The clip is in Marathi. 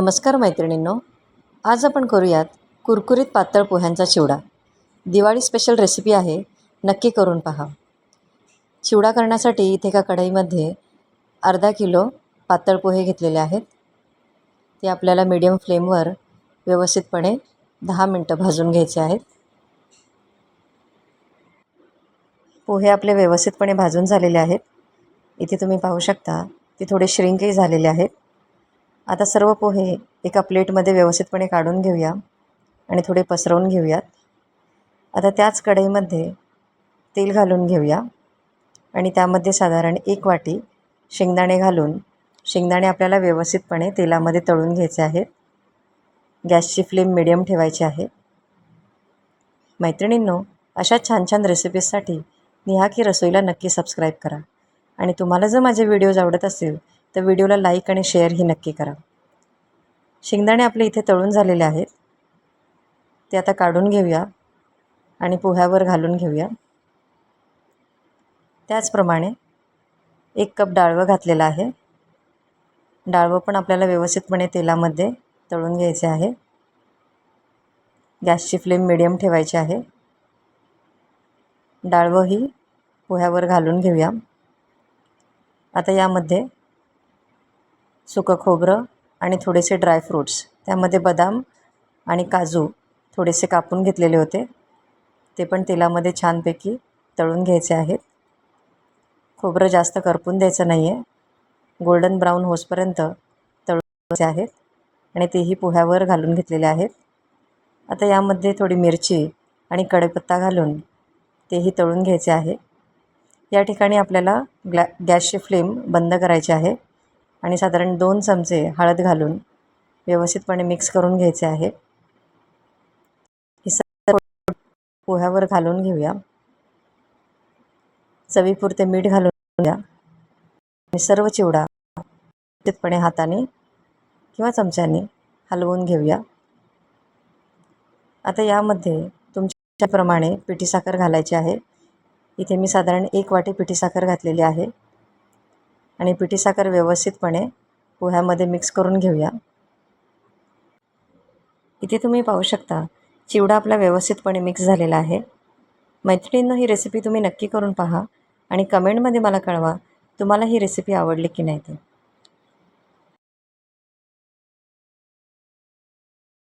नमस्कार मैत्रिणींनो. आज आपण करूयात कुरकुरीत पातळ पोह्यांचा चिवडा. दिवाळी स्पेशल रेसिपी आहे नक्की करून पहा. चिवडा करण्यासाठी इथे एका कढईमध्ये अर्धा किलो पातळ पोहे घेतलेले आहेत. ते आपल्याला मीडियम फ्लेमवर व्यवस्थितपणे दहा मिनटं भाजून घ्यायचे आहेत. पोहे आपले व्यवस्थितपणे भाजून झालेले आहेत. इथे तुम्ही पाहू शकता ते थोडे श्रिंकही झालेले आहेत. आता सर्व पोहे एका प्लेटमध्ये व्यवस्थितपणे काढून घेऊया आणि थोडे पसरवून घेऊयात. आता त्याच कढईमध्ये तेल घालून घेऊया आणि त्यामध्ये साधारण एक वाटी शेंगदाणे घालून शेंगदाणे आपल्याला व्यवस्थितपणे तेलामध्ये तळून घ्यायचे आहेत. गॅसची फ्लेम मिडियम ठेवायची आहे. मैत्रिणींनो अशा छान छान रेसिपीजसाठी निहा की रसोईला नक्की सबस्क्राईब करा. आणि तुम्हाला जर माझे व्हिडिओज आवडत असतील तर व्हिडिओला लाईक आणि शेअरही नक्की करा. शेंगदाणे आपले इथे तळून झालेले आहेत. ते आता काढून घेऊया आणि पोह्यावर घालून घेऊया. त्याचप्रमाणे एक कप डाळवं घातलेलं आहे. डाळवं पण आपल्याला व्यवस्थितपणे तेलामध्ये तळून घ्यायचे आहे. गॅसची फ्लेम मिडियम ठेवायची आहे. डाळवं ही पोह्यावर घालून घेऊया. आता यामध्ये सुकं खोबरं आणि थोडेसे ड्रायफ्रूट्स त्यामध्ये बदाम आणि काजू थोडेसे कापून घेतलेले होते. ते पण तेलामध्ये छानपैकी तळून घ्यायचे आहेत. खोबरं जास्त करपून द्यायचं नाही आहे गोल्डन ब्राऊन होसपर्यंत तळून घ्यायचे आहेत आणि तेही पोह्यावर घालून घेतलेले आहेत. आता यामध्ये थोडी मिरची आणि कढीपत्ता घालून तेही तळून घ्यायचे आहे. या ठिकाणी आपल्याला ग्लॅ गॅसची फ्लेम बंद करायची आहे. आणि साधारण दोन चमचे हळद घालून व्यवस्थितपणे मिक्स करून घ्यायचे आहे. सर्व पोह्यावर घालून घेऊया. चवीपुरते मीठ घालून घ्या आणि सर्व चिवडा व्यवस्थितपणे हाताने किंवा चमच्याने हलवून घेऊया. आता यामध्ये तुमच्याप्रमाणे पिठी साखर घालायची आहे. इथे मी साधारण एक वाटी पिठी साखर घातलेली आहे. आणि पिठी साखर व्यवस्थितपणे पोह्यामध्ये मिक्स करून घेऊया. इथे तुम्ही पाहू शकता चिवडा आपला व्यवस्थितपणे मिक्स झालेला आहे. मैत्रिणींनो ही रेसिपी तुम्ही नक्की करून पहा आणि कमेंटमध्ये मला कळवा तुम्हाला ही रेसिपी आवडली की नाही ते.